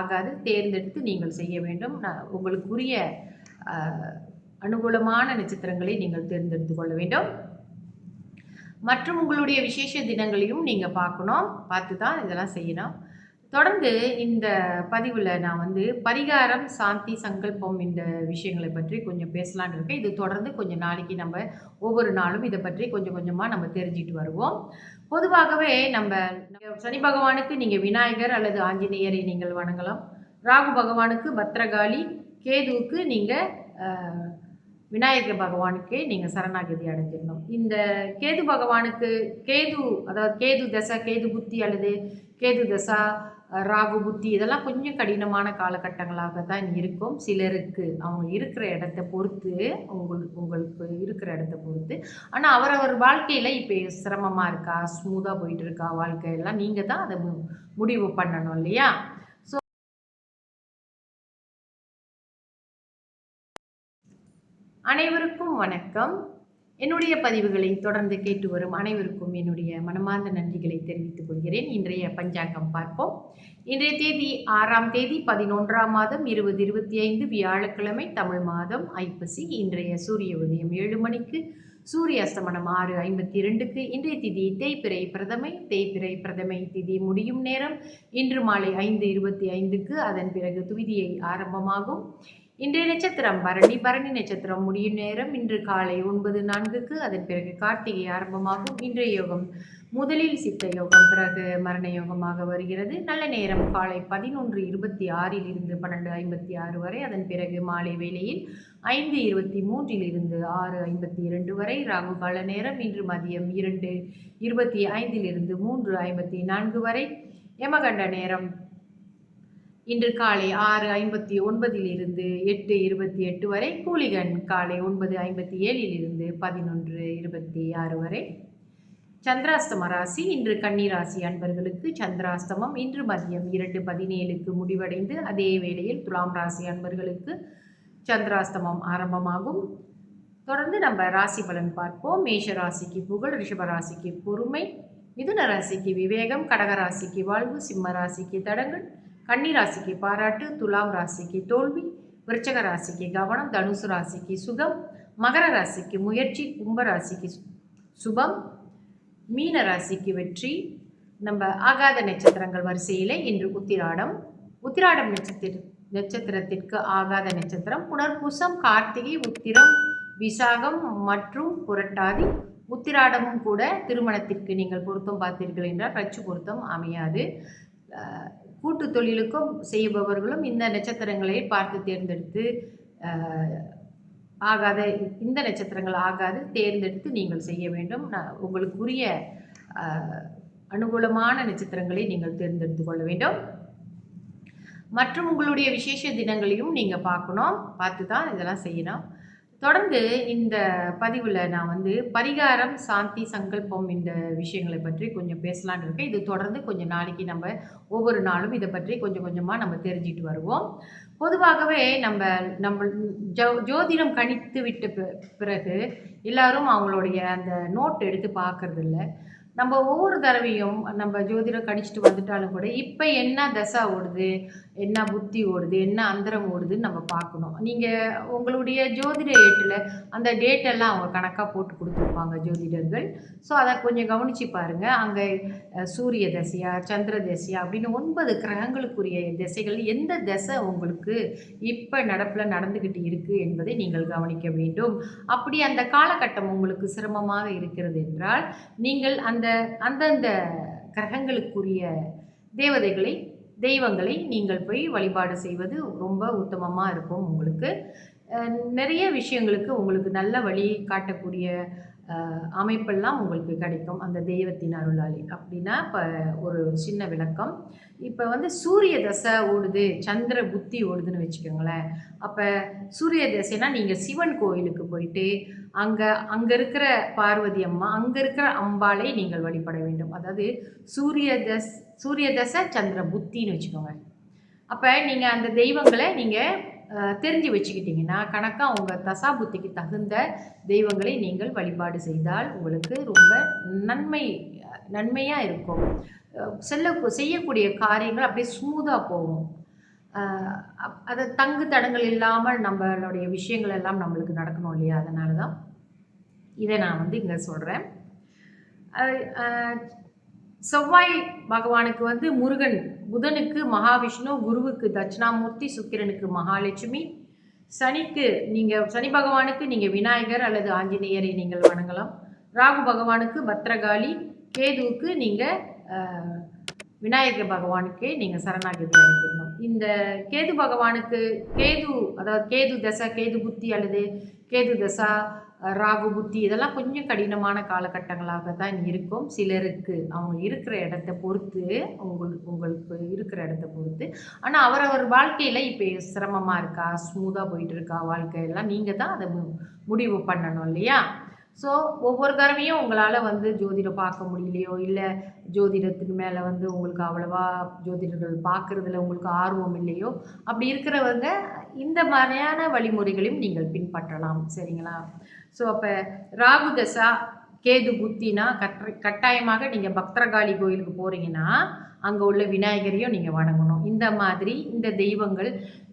ஆகாது. தேர்ந்தெடுத்து நீங்கள் செய்ய வேண்டும். நான் உங்களுக்குரிய அனுகூலமான நட்சத்திரங்களை நீங்கள் தேர்ந்தெடுத்து கொள்ள வேண்டும். மற்றும் உங்களுடைய விசேஷ தினங்களையும் நீங்கள் பார்க்கணும். பார்த்து தான் இதெல்லாம் செய்யணும். தொடர்ந்து இந்த பதிவில் நான் வந்து பரிகாரம் சாந்தி சங்கல்பம் இந்த விஷயங்களை பற்றி கொஞ்சம் பேசலான்னு இருக்கேன். இது தொடர்ந்து கொஞ்சம் நாளைக்கு நம்ம ஒவ்வொரு நாளும் இதை பற்றி கொஞ்சம் கொஞ்சமாக நம்ம தெரிஞ்சிட்டு வருவோம். பொதுவாகவே நம்ம சனி பகவானுக்கு நீங்கள் விநாயகர் அல்லது ஆஞ்சநேயரை நீங்கள் வணங்கலாம். ராகு பகவானுக்கு பத்ரகாளி கேதுவுக்கு நீங்கள் விநாயகர் பகவானுக்கே நீங்கள் சரணாகதி அடைஞ்சிடணும். இந்த கேது பகவானுக்கு கேது அதாவது கேது தசை கேது புத்தி அல்லது கேது தசா ராகு புத்தி இதெல்லாம் கொஞ்சம் கடினமான காலகட்டங்களாக தான் இருக்கும். சிலருக்கு அவங்க இருக்கிற இடத்த பொறுத்து உங்களுக்கு உங்களுக்கு இருக்கிற இடத்த பொறுத்து. ஆனால் அவரவர் வாழ்க்கையில் இப்போ சிரமமாக இருக்கா? ஸ்மூத்தாக போயிட்டு இருக்கா வாழ்க்கையெல்லாம் நீங்கள் தான் அதை மு- முடிவு பண்ணணும் இல்லையா? ஸோ அனைவருக்கும் வணக்கம். என்னுடைய பதிவுகளை தொடர்ந்து கேட்டு வரும் அனைவருக்கும் என்னுடைய மனமார்ந்த நன்றிகளை தெரிவித்துக் கொள்கிறேன். இன்றைய பஞ்சாங்கம் பார்ப்போம். இன்றைய தேதி ஆறாம் தேதி பதினொன்றாம் மாதம் இருபது இருபத்தி ஐந்து வியாழக்கிழமை தமிழ் மாதம் ஐப்பசி. இன்றைய சூரிய உதயம் ஏழு மணிக்கு சூரிய அஸ்தமனம் ஆறு ஐம்பத்தி இரண்டுக்கு இன்றைய திதி தேய்பிறை பிரதமை தேய்பிறை பிரதமை திதி முடியும் நேரம் இன்று மாலை ஐந்து இருபத்தி ஐந்துக்கு அதன் பிறகு துவிதியை ஆரம்பமாகும். இன்றைய நட்சத்திரம் பரணி பரணி நட்சத்திரம் முடியும் நேரம். இன்று காலை ஒன்பது நான்குக்கு அதன் பிறகு கார்த்திகை ஆரம்பமாகும். இன்றைய யோகம் முதலில் சித்த யோகம் பிறகு மரண யோகமாக வருகிறது. நல்ல நேரம் காலை பதினொன்று இருபத்தி ஆறில் இருந்து பன்னெண்டு ஐம்பத்தி ஆறு வரை அதன் பிறகு மாலை வேளையில் ஐந்து இருபத்தி மூன்றில் இருந்து ஆறு ஐம்பத்தி இரண்டு வரை ராகு கால நேரம் இன்று மதியம் இரண்டு இருபத்தி ஐந்திலிருந்து மூன்று ஐம்பத்தி நான்கு வரை. யமகண்ட நேரம் இன்று காலை ஆறு ஐம்பத்தி ஒன்பதில் இருந்து எட்டு இருபத்தி எட்டு வரை கூலிகன் காலை ஒன்பது ஐம்பத்தி ஏழில் இருந்து பதினொன்று இருபத்தி ஆறு வரை. சந்திராஸ்தம ராசி இன்று கன்னிராசி அன்பர்களுக்கு சந்திராஸ்தமம் இன்று மதியம் இரண்டு பதினேழுக்கு முடிவடைந்து அதே வேளையில் துலாம் ராசி அன்பர்களுக்கு சந்திராஸ்தமம் ஆரம்பமாகும். தொடர்ந்து நம்ம ராசி பலன் பார்ப்போம். மேஷ ராசிக்கு புகழ் ரிஷப ராசிக்கு பொறுமை மிதுன ராசிக்கு விவேகம் கடக ராசிக்கு வாழ்வு சிம்ம ராசிக்கு தடங்கள் கன்னி ராசிக்கு பாராட்டு துலாம் ராசிக்கு தோல்வி விருச்சக ராசிக்கு கவனம் தனுசு ராசிக்கு சுகம் மகர ராசிக்கு முயற்சி கும்ப ராசிக்கு சு- சுபம் மீன ராசிக்கு வெற்றி. நம்ம ஆகாத நட்சத்திரங்கள் வரிசையில் இன்று உத்திராடம். உத்திராடம் நட்சத்திர நட்சத்திரத்திற்கு ஆகாத நட்சத்திரம் புனர்பூசம் கார்த்திகை உத்திரம் விசாகம் மற்றும் புரட்டாதி. உத்திராடமும் கூட திருமணத்திற்கு நீங்கள் பொருத்தம் பார்த்தீர்கள் என்றால் கட்சி பொருத்தம் அமையாது. கூட்டு தொழிலுக்கும் செய்பவர்களும் இந்த நட்சத்திரங்களை பார்த்து தேர்ந்தெடுத்து ஆகாத இந்த நட்சத்திரங்கள் ஆகாது தேர்ந்தெடுத்து நீங்கள் செய்ய வேண்டும். நான் உங்களுக்குரிய அனுகூலமான நட்சத்திரங்களை நீங்கள் தேர்ந்தெடுத்து கொள்ள வேண்டும். மற்றும் உங்களுடைய விசேஷ தினங்களையும் நீங்கள் பார்க்கணும். பார்த்து தான் இதெல்லாம் செய்யணும். தொடர்ந்து இந்த பதிவில் நான் வந்து பரிகாரம் சாந்தி சங்கல்பம் இந்த விஷயங்களை பற்றி கொஞ்சம் பேசலான்னு இருக்கேன். இது தொடர்ந்து கொஞ்சம் நாளைக்கு நம்ம ஒவ்வொரு நாளும் இதை பற்றி கொஞ்சம் கொஞ்சமாக நம்ம தெரிஞ்சிட்டு வருவோம். பொதுவாகவே நம்ம நம்ம ஜோ ஜோதிடம் கணித்து விட்ட பிறகு எல்லாரும் அவங்களுடைய அந்த நோட் எடுத்து பார்க்கறது இல்லை நம்ம ஒவ்வொரு தடவையும் நம்ம ஜோதிடம் கணிச்சிட்டு வந்துட்டாலும் கூட இப்போ என்ன தசா ஓடுது? என்ன புத்தி ஓடுது என்ன அந்தரம் ஓடுதுன்னு நம்ம பார்க்கணும். நீங்கள் உங்களுடைய ஜோதிட ஏட்டில் அந்த டேட்டெல்லாம் அவங்க கணக்காக போட்டு கொடுத்துருப்பாங்க ஜோதிடர்கள். ஸோ அதை கொஞ்சம் கவனித்து பாருங்கள் அங்கே சூரிய தசையா சந்திர தசையா அப்படின்னு ஒன்பது கிரகங்களுக்குரிய திசைகள் எந்த திசை உங்களுக்கு இப்போ நடப்பில் நடந்துக்கிட்டு இருக்குது என்பதை நீங்கள் கவனிக்க வேண்டும். அப்படி அந்த காலகட்டம் உங்களுக்கு சிரமமாக இருக்கிறது என்றால் நீங்கள் அந்த அந்தந்த கிரகங்களுக்குரிய தேவதைகளை தெய்வங்களை நீங்கள் போய் வழிபாடு செய்வது ரொம்ப உத்தமமாக இருக்கும் உங்களுக்கு. நிறைய விஷயங்களுக்கு உங்களுக்கு நல்ல வழி காட்டக்கூடிய அமைப்பெல்லாம் உங்களுக்கு கிடைக்கும். அந்த தெய்வத்தின் அருளாளி அப்படின்னா இப்போ ஒரு சின்ன விளக்கம். இப்போ வந்து சூரிய தசை ஓடுது சந்திர புத்தி ஓடுதுன்னு வச்சுக்கோங்களேன். அப்போ சூரிய தசைனா நீங்கள் சிவன் கோயிலுக்கு போயிட்டு அங்கே அங்கே இருக்கிற பார்வதி அம்மா அங்கே இருக்கிற அம்பாளை நீங்கள் வழிபட வேண்டும். அதாவது சூரிய தஸ் சூரிய தசை சந்திர புத்தின்னு வச்சுக்கோங்க. அப்போ நீங்கள் அந்த தெய்வங்களை நீங்கள் தெரிஞ்சு வச்சுக்கிட்டிங்கன்னா கணக்காக உங்கள் தசா புத்திக்கு தகுந்த தெய்வங்களை நீங்கள் வழிபாடு செய்தால் உங்களுக்கு ரொம்ப நன்மை நன்மையாக இருக்கும். செல்ல செய்யக்கூடிய காரியங்கள் அப்படியே ஸ்மூதாக போகும். அப்- அது தங்கு தடங்கள் இல்லாமல் நம்மளுடைய விஷயங்கள் எல்லாம் நம்மளுக்கு நடக்கணும் இல்லையா? அதனால தான் இதை நான் வந்து இங்கே சொல்கிறேன் செவ்வாய் பகவானுக்கு வந்து முருகன் புதனுக்கு மகாவிஷ்ணு குருவுக்கு தட்சிணாமூர்த்தி சுக்கிரனுக்கு மகாலட்சுமி. சனிக்கு நீங்கள் சனி பகவானுக்கு நீங்கள் விநாயகர் அல்லது ஆஞ்சநேயரை நீங்கள் வணங்கலாம். ராகு பகவானுக்கு பத்ரகாளி கேதுவுக்கு நீங்கள் விநாயகர் பகவானுக்கே நீங்கள் சரணாகிதி அடைஞ்சிடணும். இந்த கேது பகவானுக்கு கேது அதாவது கேது தசை கேது புத்தி அல்லது கேது தசா ராகு புத்தி இதெல்லாம் கொஞ்சம் கடினமான காலகட்டங்களாக தான் இருக்கும். சிலருக்கு அவங்க இருக்கிற இடத்த பொறுத்து உங்களுக்கு உங்களுக்கு இருக்கிற இடத்த பொறுத்து. ஆனால் அவரவர் வாழ்க்கையில் இப்போ சிரமமாக இருக்கா? ஸ்மூத்தாக போயிட்டு இருக்கா? வாழ்க்கையெல்லாம் நீங்கள் தான் அதை மு- முடிவு பண்ணணும் இல்லையா? ஸோ ஒவ்வொரு தடவையும் உங்களால் வந்து ஜோதிடம் பார்க்க முடியலையோ இல்லை ஜோதிடத்துக்கு மேலே வந்து உங்களுக்கு அவ்வளவா ஜோதிடர்கள் பார்க்குறதுல உங்களுக்கு ஆர்வம் இல்லையோ அப்படி இருக்கிறவங்க இந்த மாதிரியான வழிமுறைகளையும் நீங்கள் பின்பற்றலாம். சரிங்களா? ஸோ அப்போ ராகு தசா கேது புத்தினா கட்ட கட்டாயமாக நீங்கள் பக்தரகாளி கோயிலுக்கு போகிறீங்கன்னா அங்கே உள்ள விநாயகரையும் நீங்கள் வணங்கணும். இந்த மாதிரி இந்த தெய்வங்கள்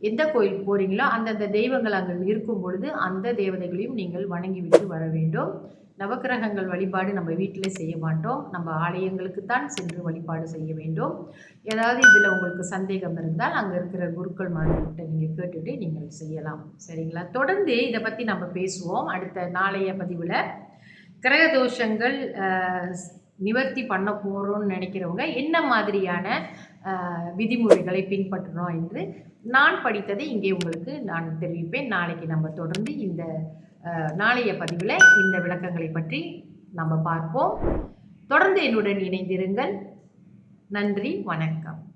எந்த கோயிலுக்கு போகிறீங்களோ அந்தந்த தெய்வங்கள் அங்கே இருக்கும் பொழுது அந்த தேவதைகளையும் நீங்கள் வணங்கிவிட்டு வர வேண்டும். நவக்கிரகங்கள் வழிபாடு நம்ம வீட்டில் செய்ய மாட்டோம். நம்ம ஆலயங்களுக்கு தான் சென்று வழிபாடு செய்ய வேண்டும். ஏதாவது இதில் உங்களுக்கு சந்தேகம் இருந்தால் அங்கே இருக்கிற குருக்கள் மாதிரிகிட்ட நீங்கள் கேட்டுட்டு நீங்கள் செய்யலாம். சரிங்களா? தொடர்ந்து இதை பற்றி நம்ம பேசுவோம். அடுத்த நாளைய பதிவில். கிரக தோஷங்கள் நிவர்த்தி பண்ண போகிறோம்னு நினைக்கிறவங்க என்ன மாதிரியான விதிமுறைகளை பின்பற்றணும் என்று நான் படித்ததை இங்கே உங்களுக்கு நான் தெரிவிப்பேன். நாளைக்கு நம்ம தொடர்ந்து இந்த நாளைய பதிவில் இந்த விளக்கங்களை பற்றி நம்ம பார்ப்போம். தொடர்ந்து என்னுடன் இணைந்திருங்கள். நன்றி வணக்கம்.